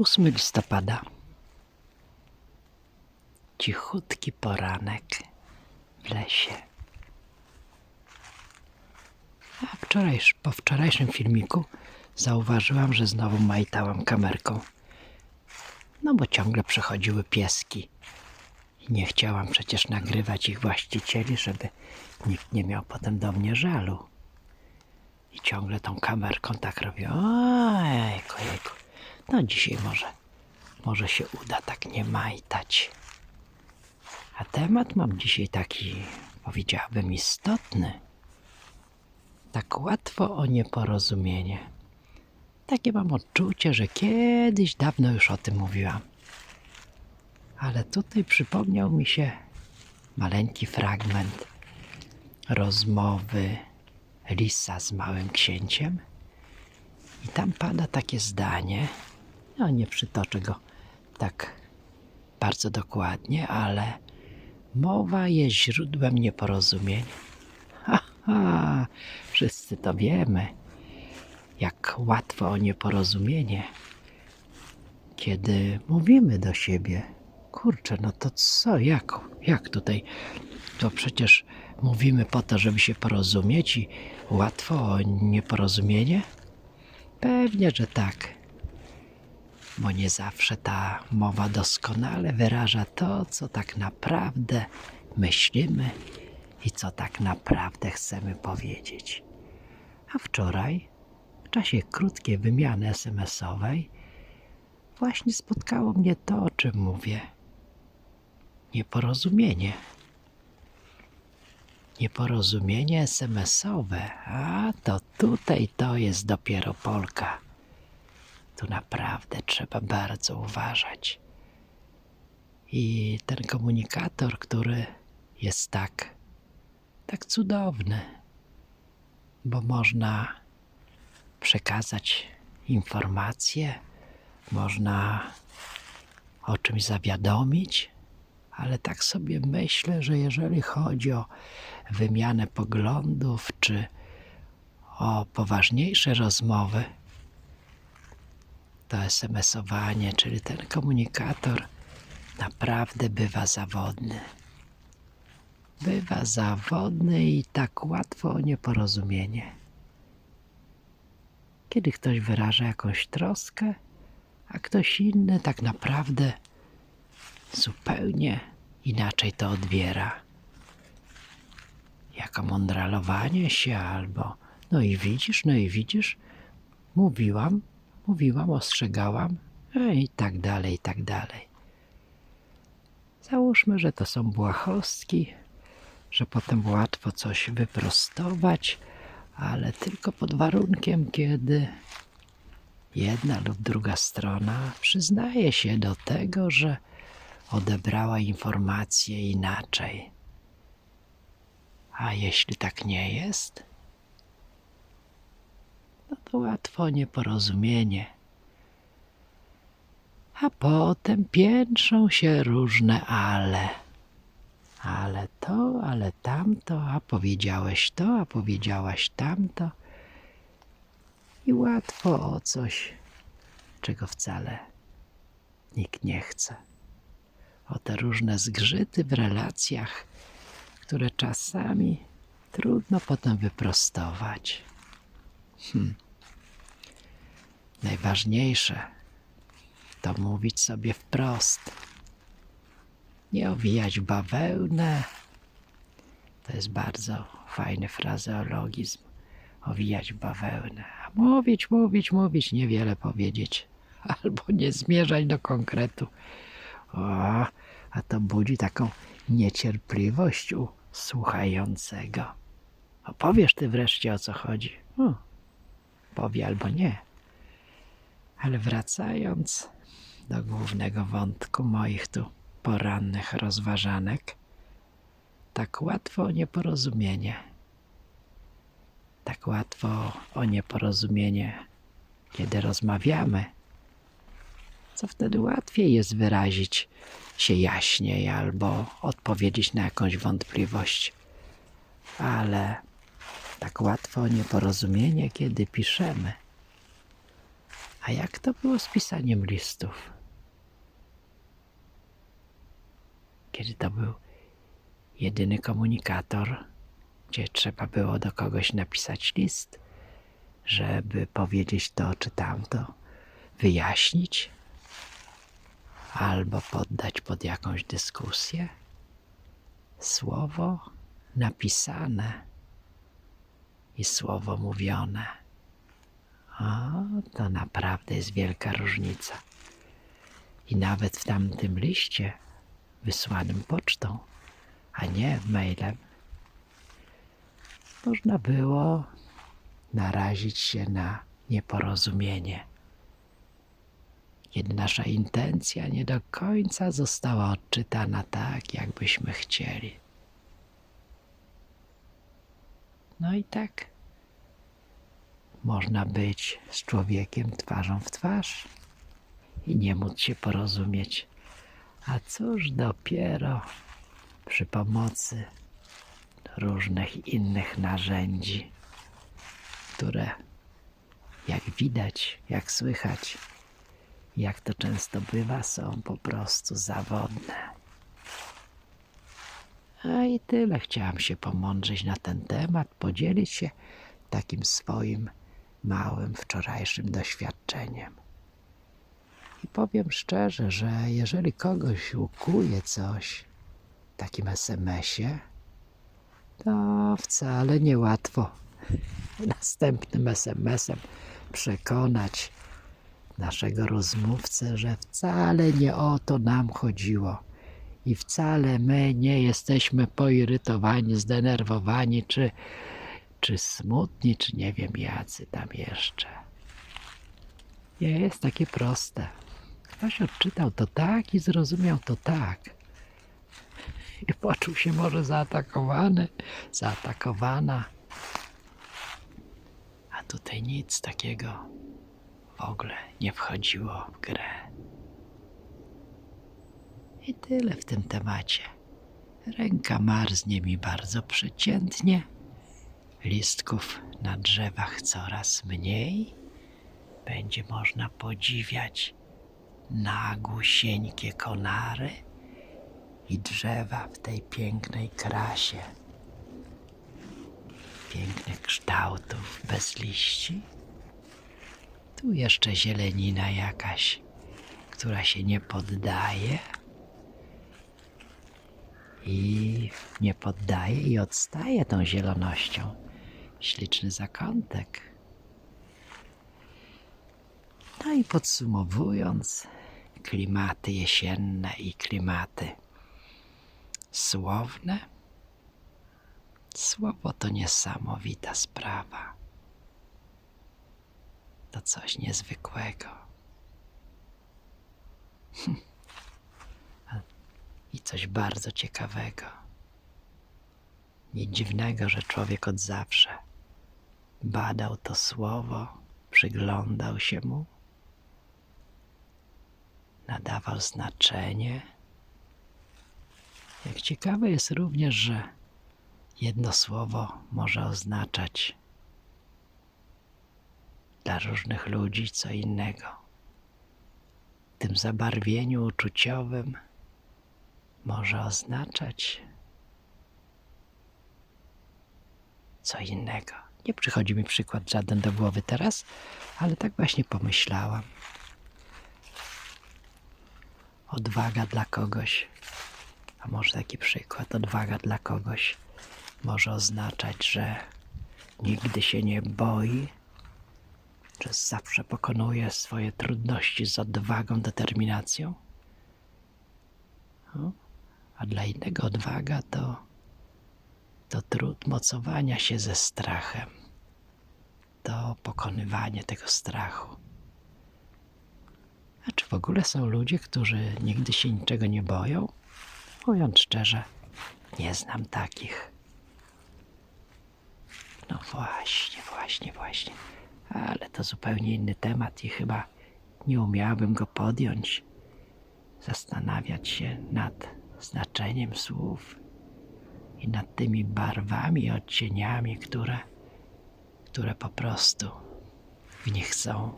8 listopada. Cichutki poranek w lesie. A wczoraj, po wczorajszym filmiku zauważyłam, że znowu majtałam kamerką. No bo ciągle przechodziły pieski. I nie chciałam przecież nagrywać ich właścicieli, żeby nikt nie miał potem do mnie żalu. I ciągle tą kamerką tak robię. Ojejku, jejku. No dzisiaj może, może się uda tak nie majtać. A temat mam dzisiaj taki, powiedziałabym, istotny. Tak łatwo o nieporozumienie. Takie mam odczucie, że kiedyś dawno już o tym mówiłam. Ale tutaj przypomniał mi się maleńki fragment rozmowy Lisa z małym księciem. I tam pada takie zdanie. No nie przytoczę go tak bardzo dokładnie, ale mowa jest źródłem nieporozumień. Ha, ha, wszyscy to wiemy. Jak łatwo o nieporozumienie, kiedy mówimy do siebie. Kurczę, no to co, jak, jak tutaj? To przecież mówimy po to, żeby się porozumieć i łatwo o nieporozumienie? Pewnie, że tak. Bo nie zawsze ta mowa doskonale wyraża to, co tak naprawdę myślimy i co tak naprawdę chcemy powiedzieć. A wczoraj, w czasie krótkiej wymiany SMS-owej, właśnie spotkało mnie to, o czym mówię. Nieporozumienie. Nieporozumienie SMS-owe, a to tutaj to jest dopiero Polka. Tu naprawdę trzeba bardzo uważać. I ten komunikator, który jest tak, tak cudowny, bo można przekazać informacje, można o czymś zawiadomić, ale tak sobie myślę, że jeżeli chodzi o wymianę poglądów czy o poważniejsze rozmowy, to SMS-owanie, czyli ten komunikator, naprawdę bywa zawodny. Bywa zawodny i tak łatwo o nieporozumienie. Kiedy ktoś wyraża jakąś troskę, a ktoś inny tak naprawdę zupełnie inaczej to odbiera. Jako mądralowanie się albo no i widzisz, no i widzisz, mówiłam, mówiłam, ostrzegałam i tak dalej, i tak dalej. Załóżmy, że to są błahostki, że potem łatwo coś wyprostować, ale tylko pod warunkiem, kiedy jedna lub druga strona przyznaje się do tego, że odebrała informację inaczej. A jeśli tak nie jest, łatwo nieporozumienie. A potem piętrzą się różne ale. Ale to, ale tamto, a powiedziałeś to, a powiedziałaś tamto. I łatwo o coś, czego wcale nikt nie chce. O te różne zgrzyty w relacjach, które czasami trudno potem wyprostować. Hmm. Najważniejsze to mówić sobie wprost. Nie owijać bawełnę. To jest bardzo fajny frazeologizm. Owijać bawełnę. Mówić, mówić, mówić, niewiele powiedzieć. Albo nie zmierzać do konkretu. O, a to budzi taką niecierpliwość u słuchającego. Opowiesz ty wreszcie o co chodzi. O, powie albo nie. Ale wracając do głównego wątku moich tu porannych rozważanek, tak łatwo o nieporozumienie. Tak łatwo o nieporozumienie, kiedy rozmawiamy. Co wtedy łatwiej jest wyrazić się jaśniej albo odpowiedzieć na jakąś wątpliwość. Ale tak łatwo o nieporozumienie, kiedy piszemy. A jak to było z pisaniem listów? Kiedy to był jedyny komunikator, gdzie trzeba było do kogoś napisać list, żeby powiedzieć to czy tamto, wyjaśnić, albo poddać pod jakąś dyskusję. Słowo napisane i słowo mówione. O, to naprawdę jest wielka różnica. I nawet w tamtym liście wysłanym pocztą, a nie mailem, można było narazić się na nieporozumienie, kiedy nasza intencja nie do końca została odczytana tak, jakbyśmy chcieli. No i tak można być z człowiekiem twarzą w twarz i nie móc się porozumieć. A cóż dopiero przy pomocy różnych innych narzędzi, które jak widać, jak słychać, jak to często bywa, są po prostu zawodne. A i tyle chciałam się pomądrzeć na ten temat, podzielić się takim swoim małym wczorajszym doświadczeniem. I powiem szczerze, że jeżeli kogoś ukuje coś w takim SMS-ie, to wcale niełatwo następnym SMS-em przekonać naszego rozmówcę, że wcale nie o to nam chodziło. I wcale my nie jesteśmy poirytowani, zdenerwowani, czy, czy smutni, czy nie wiem jacy tam jeszcze. Nie jest takie proste. Ktoś odczytał to tak i zrozumiał to tak. I poczuł się może zaatakowany, zaatakowana. A tutaj nic takiego w ogóle nie wchodziło w grę. I tyle w tym temacie. Ręka marznie mi bardzo przeciętnie. Listków na drzewach coraz mniej. Będzie można podziwiać nagłusieńkie konary i drzewa w tej pięknej krasie. Pięknych kształtów bez liści. Tu jeszcze zielenina jakaś, która się nie poddaje i nie poddaje i odstaje tą zielonością. Śliczny zakątek. No i podsumowując, klimaty jesienne i klimaty słowne. Słowo to niesamowita sprawa. To coś niezwykłego. I coś bardzo ciekawego. Nic dziwnego, że człowiek od zawsze badał to słowo, przyglądał się mu, nadawał znaczenie. Jak ciekawe jest również, że jedno słowo może oznaczać dla różnych ludzi co innego. W tym zabarwieniu uczuciowym może oznaczać co innego. Nie przychodzi mi przykład żaden do głowy teraz, ale tak właśnie pomyślałam. Odwaga dla kogoś, a może taki przykład, odwaga dla kogoś może oznaczać, że nigdy się nie boi, że zawsze pokonuje swoje trudności z odwagą, determinacją. No, a dla innego odwaga to, to trud mocowania się ze strachem, to pokonywanie tego strachu. A czy w ogóle są ludzie, którzy nigdy się niczego nie boją? Mówiąc szczerze, nie znam takich. No właśnie, właśnie, właśnie. Ale to zupełnie inny temat i chyba nie umiałbym go podjąć. Zastanawiać się nad znaczeniem słów i nad tymi barwami odcieniami, które, które po prostu w nich są.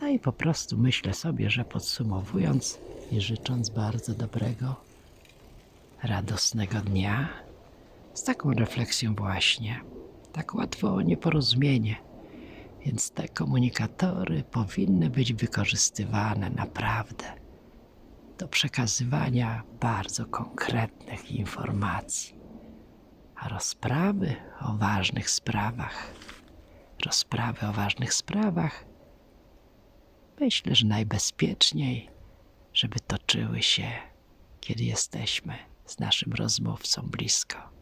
No i po prostu myślę sobie, że podsumowując i życząc bardzo dobrego, radosnego dnia, z taką refleksją właśnie, tak łatwo o nieporozumienie. Więc te komunikatory powinny być wykorzystywane naprawdę do przekazywania bardzo konkretnych informacji, a rozprawy o ważnych sprawach, rozprawy o ważnych sprawach, myślę, że najbezpieczniej, żeby toczyły się, kiedy jesteśmy z naszym rozmówcą blisko.